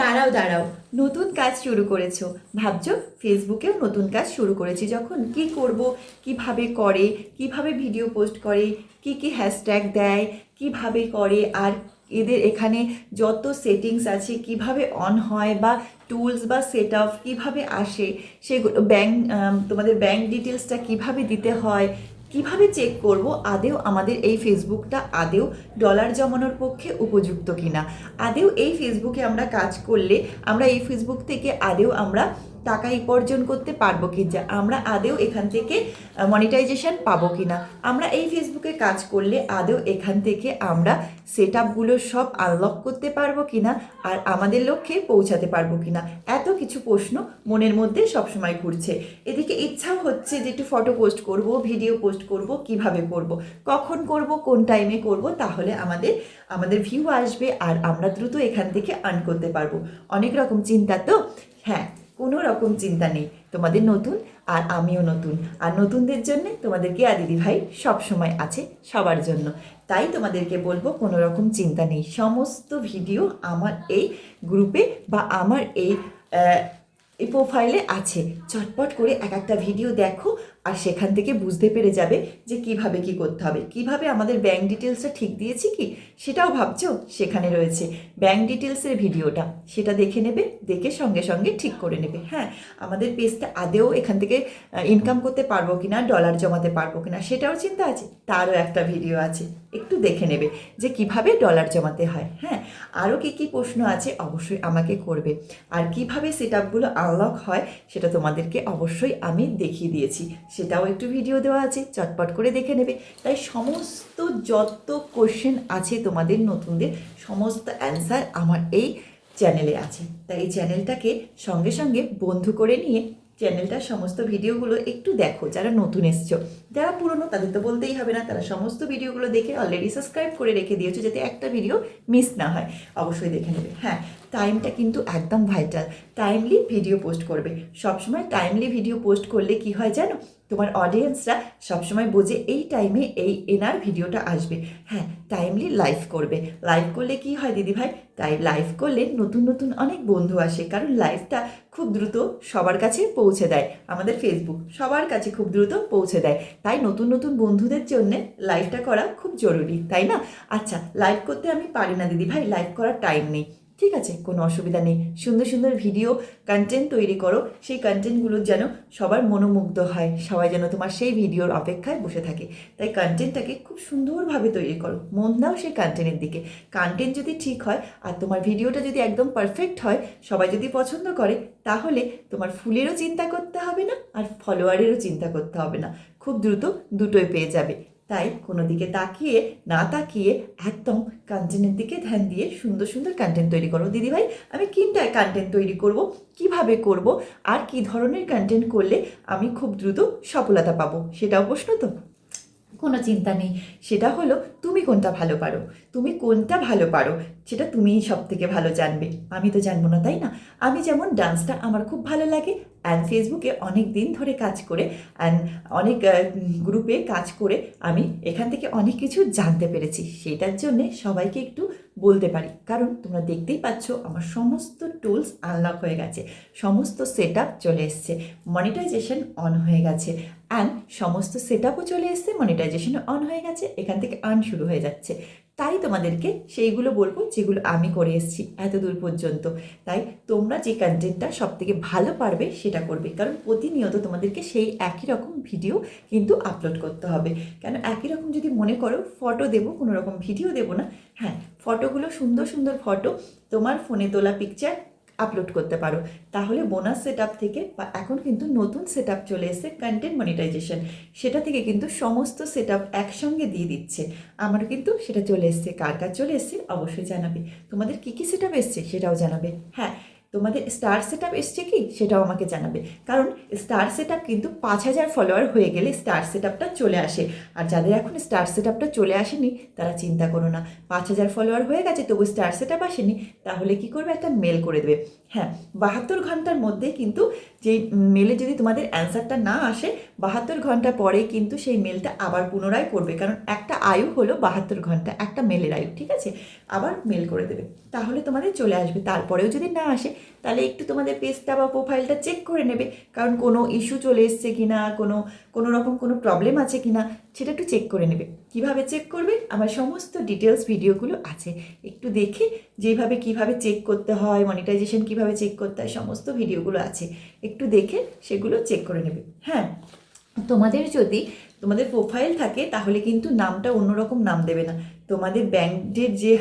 দাঁড়াও দাঁড়াও। নতুন কাজ শুরু করেছ। ভাবছ ফেসবুকেও নতুন কাজ শুরু করেছি। যখন কি করব, কীভাবে করে, কীভাবে ভিডিও পোস্ট করে, কি কি হ্যাশট্যাগ দেয়, কীভাবে করে, আর এদের এখানে যত সেটিংস আছে, কীভাবে অন হয় বা টুলস বা সেট আপ কীভাবে আসে, সেগুলো ব্যাঙ্ক তোমাদের ব্যাঙ্ক ডিটেলসটা কীভাবে দিতে হয় কীভাবে চেক করব? আদেও আমাদের এই ফেসবুকটা আদেও ডলার জমানোর পক্ষে উপযুক্ত কিনা? আদেও এই ফেসবুকে আমরা কাজ করলে আমরা এই ফেসবুক থেকে আদেও আমরা টাকা উপার্জন করতে পারব কি যা আমরা আদেও এখান থেকে মনিটাইজেশন পাবো কি না আমরা এই ফেসবুকে কাজ করলে আদেও এখান থেকে আমরা সেট আপগুলো সব আনলক করতে পারব কি না আর আমাদের লক্ষ্যে পৌঁছাতে পারব কি না এত কিছু প্রশ্ন মনের মধ্যে সবসময় ঘুরছে। এদিকে ইচ্ছাও হচ্ছে যে একটু ফটো পোস্ট করব ভিডিও পোস্ট করব, কীভাবে করব, কখন করব, কোন টাইমে করব, তাহলে আমাদের আমাদের ভিউ আসবে আর আমরা দ্রুত এখান থেকে আর্ন করতে পারব। অনেক রকম চিন্তা তো? হ্যাঁ। কোনো রকম চিন্তা নেই। তোমাদের নতুন আর আমিও নতুন। আর নতুনদের জন্যে তোমাদের কেয়া দিদিভাই সবসময় আছে সবার জন্য। তাই তোমাদেরকে বলব কোনো রকম চিন্তা নেই। সমস্ত ভিডিও আমার এই গ্রুপে বা আমার এই এই প্রোফাইলে আছে। চটপট করে এক একটা ভিডিও দেখো। আর সেখান থেকে বুঝতে পেরে যাবে যে কীভাবে কি করতে হবে। কীভাবে আমাদের ব্যাংক ডিটেলসটা ঠিক দিয়েছি কি? সেটাও ভাবছ? সেখানে রয়েছে। ব্যাংক ডিটেলসের ভিডিওটা। সেটা দেখে নেবে, দেখে সঙ্গে সঙ্গে ঠিক করে নেবে। হ্যাঁ আমাদের পেজটা আদেও এখান থেকে ইনকাম করতে পারব কিনা ডলার জমাতে পারব কিনা, সেটাও চিন্তা আছে। তারও একটা ভিডিও আছে। একটু দেখে নেবে যে কীভাবে ডলার জমাতে হয় হ্যাঁ? আরও কী কী প্রশ্ন আছে অবশ্যই আমাকে করবে। আর কীভাবে সেট আপগুলো আনলক হয় সেটা তোমাদেরকে অবশ্যই আমি দেখিয়ে দিয়েছি। সেটাও একটু ভিডিও দেওয়া আছে, চটপট করে দেখে নেবে। তাই সমস্ত যত কোশ্চেন আছে তোমাদের নতুনদের, সমস্ত অ্যান্সার আমার এই চ্যানেলে আছে। তাই এই চ্যানেলটাকে সঙ্গে সঙ্গে বন্ধু করে নিয়ে চ্যানেলটার সমস্ত ভিডিওগুলো একটু দেখো, যারা নতুন এসছো। যারা পুরনো, তাদের তো বলতেই হবে না, তারা সমস্ত ভিডিওগুলো দেখে অলরেডি সাবস্ক্রাইব করে রেখে দিয়েছ, যাতে একটা ভিডিও মিস না হয়। অবশ্যই দেখে নেবে। হ্যাঁ টাইমটা কিন্তু একদম ভাইটাল টাইমলি ভিডিও পোস্ট করবে। সবসময় টাইমলি ভিডিও পোস্ট করলে কি হয় জানো? তোমার অডিয়েন্সরা সবসময় বোঝে এই টাইমে এই এনার ভিডিওটা আসবে। হ্যাঁ টাইমলি লাইভ করবে। লাইভ করলে কি হয় দিদিভাই? তাই লাইভ করলে নতুন নতুন অনেক বন্ধু আসে। কারণ লাইভটা খুব দ্রুত সবার কাছে পৌঁছে দেয়। আমাদের ফেসবুক সবার কাছে খুব দ্রুত পৌঁছে দেয়। তাই নতুন নতুন বন্ধুদের জন্য লাইভটা করা খুব জরুরি, তাই না? আচ্ছা লাইভ করতে আমি পারি না দিদি ভাই লাইভ করার টাইম নেই। ঠিক আছে, কোনো অসুবিধা নেই। সুন্দর সুন্দর ভিডিও কন্টেন্ট তৈরি করো। সেই কন্টেন্টগুলো যেন সবার মনোমুগ্ধ হয়, সবাই যেন তোমার সেই ভিডিওর অপেক্ষায় বসে থাকে। তাই কন্টেন্টটাকে খুব সুন্দরভাবে তৈরি করো, মন দাও সেই কন্টেন্টের দিকে। কন্টেন্ট যদি ঠিক হয় আর তোমার ভিডিওটা যদি একদম পারফেক্ট হয়, সবাই যদি পছন্দ করে, তাহলে তোমার ফুলেরও চিন্তা করতে হবে না আর ফলোয়ারেরও চিন্তা করতে হবে না। খুব দ্রুত দুটোই পেয়ে যাবে। তাই কোনো দিকে তাকিয়ে, না তাকিয়ে একদম কন্টেন্টের দিকে ধ্যান দিয়ে সুন্দর সুন্দর কন্টেন্ট তৈরি করো। দিদিভাই, আমি কিনটা কন্টেন্ট তৈরি করব? কীভাবে করব? আর কি ধরনের কন্টেন্ট করলে আমি খুব দ্রুত সফলতা পাবো? সেটাও প্রশ্ন তো। কোনো চিন্তা নেই। সেটা হলো, তুমি কোনটা ভালো পারো? তুমি কোনটা ভালো পারো? সেটা তুমিই সব থেকে ভালো জানবে। আমি তো জানব না, তাই না? আমি যেমন ডান্সটা আমার খুব ভালো লাগে অ্যান্ড ফেসবুকে অনেক দিন ধরে কাজ করে অ্যান্ড অনেক গ্রুপে কাজ করে আমি এখান থেকে অনেক কিছু জানতে পেরেছি। সেটার জন্যে সবাইকে একটু বলতে পারি। কারণ তোমরা দেখতেই পাচ্ছ, আমার সমস্ত টুলস আনলক হয়ে গেছে। সমস্ত সেট চলে এসছে। মনিটাইজেশন অন হয়ে গেছে। অ্যান্ড সমস্ত সেট আপও চলে এসছে মনিটাইজেশন অন হয়ে গেছে, এখান থেকে আর্ন শুরু হয়ে যাচ্ছে। তাই তোমাদেরকে সেইগুলো বলব যেগুলো আমি করে এসেছি এত দূর পর্যন্ত। তাই তোমরা যে কন্টেন্টটা সব থেকে ভালো পারবে সেটা করবে। কারণ প্রতিনিয়ত তোমাদেরকে সেই একই রকম ভিডিও কিন্তু আপলোড করতে হবে। কেন একই রকম যদি মনে করো ফটো দেবো কোনো রকম ভিডিও দেবো না হ্যাঁ ফটোগুলো সুন্দর সুন্দর ফটো তোমার ফোনে তোলা পিকচার আপলোড করতে পারো। তাহলে বোনাস সেট থেকে বা এখন কিন্তু নতুন সেট চলে এসেছে কন্টেন্ট মনিটাইজেশন সেটা থেকে কিন্তু সমস্ত সেট একসঙ্গে দিয়ে দিচ্ছে। আমার কিন্তু সেটা চলে এসছে। কার কার চলে এসছে? অবশ্যই জানাবে। তোমাদের কী কী সেট আপ এসছে সেটাও জানাবে। হ্যাঁ তোমাদের স্টার সেট আপ এসছে কি? সেটাও আমাকে জানাবে। কারণ স্টার সেট আপ কিন্তু পাঁচ হাজার ফলোয়ার হয়ে গেলে স্টার সেট আপটা চলে আসে। আর যাদের এখন স্টার সেট আপটা চলে আসেনি, তারা চিন্তা করো না। পাঁচ হাজার ফলোয়ার হয়ে গেছে, তবু স্টার সেট আপ আসেনি, তাহলে কি করবে? একটা মেল করে দেবে। হ্যাঁ বাহাত্তর ঘণ্টার মধ্যে কিন্তু যে মেলে যদি তোমাদের অ্যান্সারটা না আসে, বাহাত্তর ঘণ্টা পরে কিন্তু সেই মেলটা আবার পুনরায় করবে। কারণ একটা আয়ু হলো বাহাত্তর ঘণ্টা, একটা মেলের আয়ু, ঠিক আছে? আবার মেল করে দেবে। তাহলে তোমাদের চলে আসবে। তারপরেও যদি না আসে, তাহলে একটু তোমাদের পেজটা বা প্রোফাইলটা চেক করে নেবে। কারণ কোনো ইস্যু চলে এসছে কি না কোনো কোনো রকম কোনো প্রবলেম আছে কি না সেটা একটু চেক করে নেবে। কীভাবে চেক করবে? আমার সমস্ত ডিটেলস ভিডিওগুলো আছে। একটু দেখে যেভাবে কীভাবে চেক করতে হয় মনিটাইজেশন কীভাবে চেক করতে হয়, সমস্ত ভিডিওগুলো আছে। একটু দেখে সেগুলো চেক করে নেবে। হ্যাঁ? তোমাদের যদি তোমাদের প্রোফাইল থাকে, তাহলে কিন্তু নামটা অন্যরকম নাম দেবে না। তোমাদের ব্যাংকের যে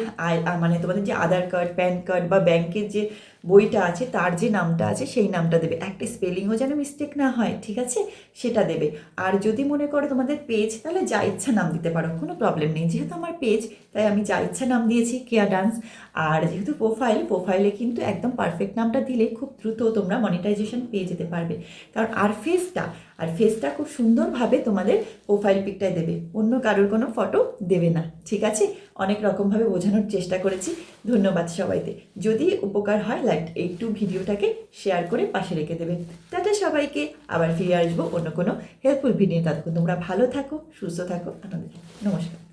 মানে তোমাদের যে আধার কার্ড প্যান কার্ড বা ব্যাংকের যে বইটা আছে, তার যে নামটা আছে সেই নামটা দেবে। একটা স্পেলিংও যেন মিস্টেক না হয়, ঠিক আছে? সেটা দেবে। আর যদি মনে করো তোমাদের পেজ তাহলে যা ইচ্ছা নাম দিতে পারো, কোনো প্রবলেম নেই। যেহেতু আমার পেজ তাই আমি যা ইচ্ছা নাম দিয়েছি কেয়া ডান্স আর যেহেতু প্রোফাইল প্রোফাইলে কিন্তু একদম পারফেক্ট নামটা দিলে খুব দ্রুত তোমরা মনিটাইজেশন পেয়ে যেতে পারবে। কারণ আর ফেসটা আর ফেসটা খুব সুন্দরভাবে তোমাদের প্রোফাইল পিকটায় দেবে। অন্য কারোর কোনো ফটো দেবে না, ঠিক আছে? অনেক রকমভাবে বোঝানোর চেষ্টা করেছি। ধন্যবাদ সবাইকে। যদি উপকার হয় লাইক একটু ভিডিওটাকে শেয়ার করে পাশে রেখে দেবে টাটা সবাইকে। আবার ফিরে আসব অন্য কোনো হেল্পফুল ভিডিও তাতে তোমরা ভালো থাকো, সুস্থ থাকো। আনন্দ। নমস্কার।